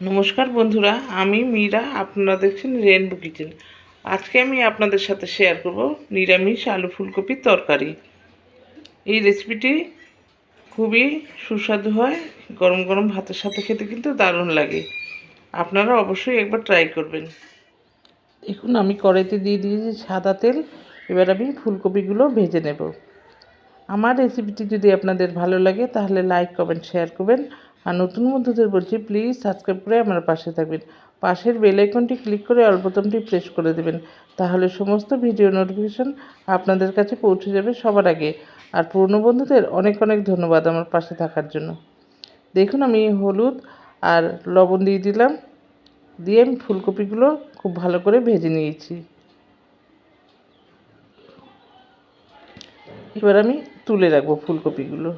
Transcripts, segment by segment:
নমস্কার বন্ধুরা, আমি মীরা, আপনারা দেখছেন রেনবো কিচেন আজকে আমি আপনাদের সাথে শেয়ার করব নিরামিষ আলু ফুলকপির তরকারি। এই রেসিপিটি খুবই সুস্বাদু হয়, গরম গরম ভাতের সাথে খেতে কিন্তু দারুণ লাগে। আপনারা অবশ্যই একবার ট্রাই করবেন। দেখুন, আমি কড়াইতে দিয়ে দিয়েছি সাদা তেল, এবার আমি ফুলকপিগুলো ভেজে নেব। আমার রেসিপিটি যদি আপনাদের ভালো লাগে, তাহলে লাইক কমেন্ট শেয়ার করবেন। আর নতুন বন্ধুদের বলছি প্লিজ সাবস্ক্রাইব করে আমার পাশে থাকবেন। পাশের বেল আইকনটি ক্লিক করে অল বোতামটি প্রেস করে দেবেন। তাহলে সমস্ত ভিডিও নোটিফিকেশন আপনাদের কাছে পৌঁছে যাবে সবার আগে। আর পুরনো বন্ধুদের অনেক অনেক ধন্যবাদ আমার পাশে থাকার জন্য। দেখুন আমি হলুদ আর লবণ দিয়ে দিলাম। দিয়ে আমি ফুলকপিগুলো খুব ভালো করে ভেজে নিয়েছি। এবার আমি তুলে রাখব ফুলকপিগুলো।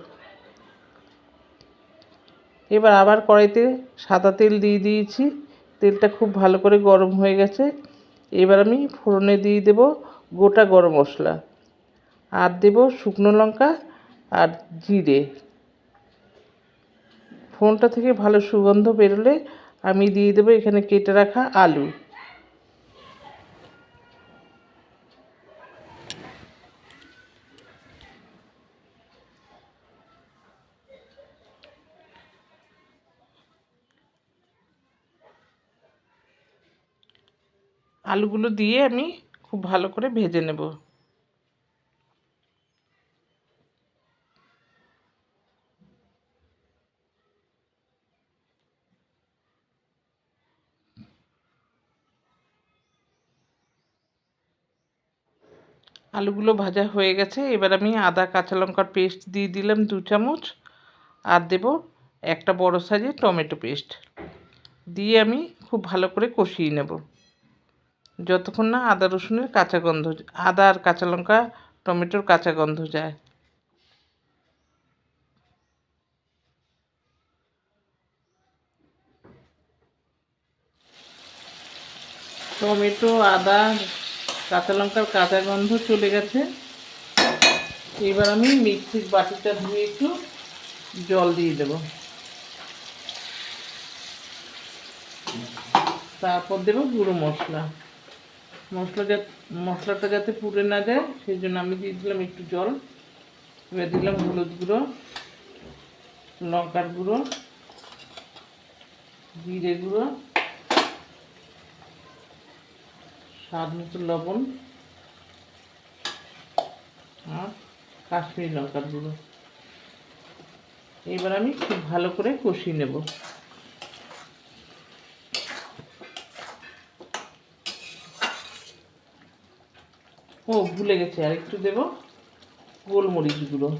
এবার আবার কড়াইতে সাদা তেল দিয়ে দিয়েছি। তেলটা খুব ভালো করে গরম হয়ে গেছে। এবার আমি ফোড়নে দিয়ে দেব গোটা গরম মশলা। আর দেব শুকনো লঙ্কা আর জিরে। ফোনটা থেকে ভালো সুগন্ধ বেরোলে আমি দিয়ে দেবো এখানে কেটে রাখা আলু। আলুগুলো দিয়ে আমি খুব ভালো করে ভেজে নেব। আলুগুলো ভাজা হয়ে গেছে, এবার আমি আদা কাঁচা লঙ্কার পেস্ট দিয়ে দিলাম দু চামচ, আর দেব একটা বড় সাইজের টমেটো পেস্ট। দিয়ে আমি খুব ভালো করে কষিয়ে নেব। যতক্ষণ না আদা রসুনের কাঁচা গন্ধ আদা আর কাঁচা লঙ্কা, টমেটোর কাঁচা গন্ধ যায়। টমেটো, আদা, কাঁচা লঙ্কার কাঁচা গন্ধ চলে গেছে। এবার আমি মিক্সির বাটিটা ধুয়ে একটু জল দিয়ে দেব। তারপর দেবো গুঁড়ো মশলা। মশলা মশলাটা যাতে পুড়ে না যায়, সেই জন্য আমি দিয়ে দিলাম একটু জল। এবার দিলাম হলুদ গুঁড়ো, লঙ্কার গুঁড়ো, জিরে গুঁড়ো, স্বাদ মতো লবণ আর কাশ্মীরি লঙ্কার গুঁড়ো। এবার আমি খুব ভালো করে কষিয়ে নেব। ও, ভুলে গেছে আর একটু দেব? গোলমরিচ গুঁড়ো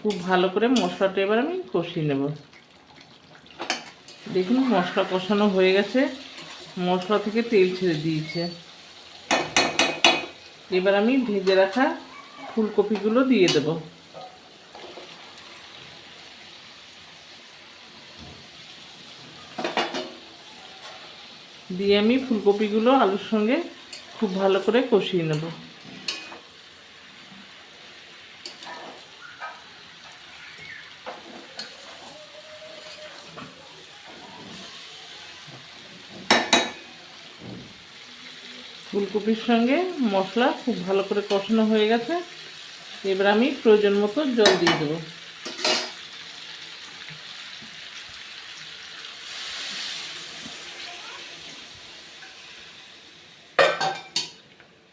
খুব ভালো করে মশলাটা এবার আমি কষিয়ে নেব। দেখুন, মশলা কষানো হয়ে গেছে। মশলা থেকে তেল ছেড়ে দিয়েছে। এবার আমি ভেজে রাখা ফুলকপিগুলো দিয়ে দেব। দিয়ে আমি ফুলকপিগুলো আলুর সঙ্গে খুব ভালো করে কষিয়ে নেব। ফুলকপির সঙ্গে মশলা খুব ভালো করে কষানো হয়ে গেছে। এবার আমি প্রয়োজন মতো জল দিয়ে দেবো।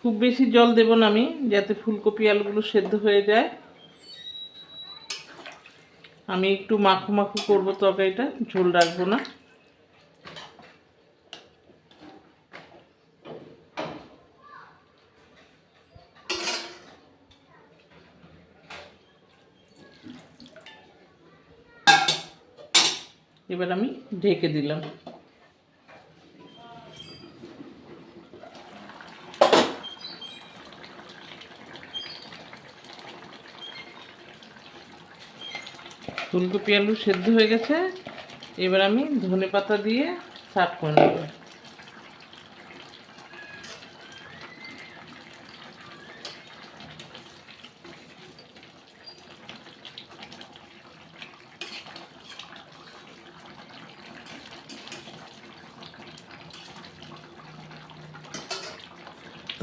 খুব বেশি জল দেব না আমি, যাতে ফুলকপি আলুগুলো সেদ্ধ হয়ে যায়। আমি একটু মাখো মাখো করব তরকারিটা ঝোল রাখব না। এবার আমি ঢেকে দিলাম। ফুলকপি আলু সেদ্ধ হয়ে গেছে। এবার আমি ধনে পাতা দিয়ে সার্ভ করে নেব।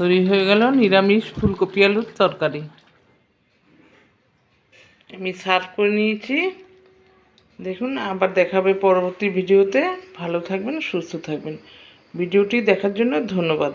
তৈরি হয়ে গেল নিরামিষ ফুলকপি আলুর তরকারি। আমি সার্ভ করে নিয়েছি। দেখুন, আবার দেখাবে পরবর্তী ভিডিওতে। ভালো থাকবেন, সুস্থ থাকবেন। ভিডিওটি দেখার জন্য ধন্যবাদ।